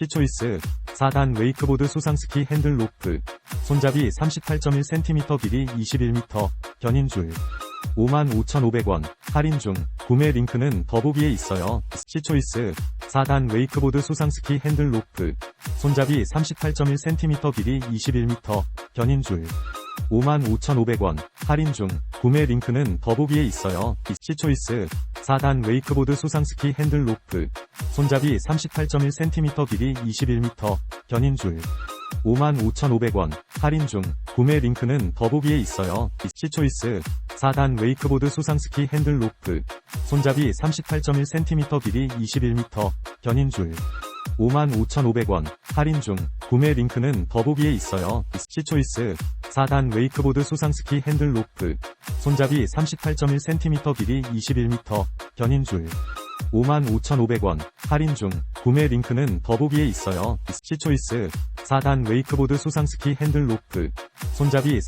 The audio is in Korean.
시초이스 4단 웨이크보드 수상스키 핸들 로프 손잡이 38.1cm 길이 21m 견인줄 55,500원 할인 중 구매 링크는 더보기에 있어요. 시초이스 4단 웨이크보드 수상스키 핸들 로프 손잡이 38.1cm 길이 21m 견인줄 55,500원 할인 중 구매 링크는 더보기에 있어요. 시초이스 4단 웨이크보드 수상스키 핸들 로프. 손잡이 38.1cm 길이 21m 견인 줄. 55,500원. 할인 중. 구매 링크는 더보기에 있어요. 시초이스. 4단 웨이크보드 수상스키 핸들 로프. 손잡이 38.1cm 길이 21m 견인 줄. 55,500원. 할인 중. 구매 링크는 더보기에 있어요. 시초이스. 4단 웨이크보드 수상스키 핸들 로프 손잡이 38.1cm 길이 21m 견인 줄. 55,500원. 할인 중. 구매 링크는 더보기에 있어요. 시초이스. 4단 웨이크보드 수상스키 핸들 로프. 손잡이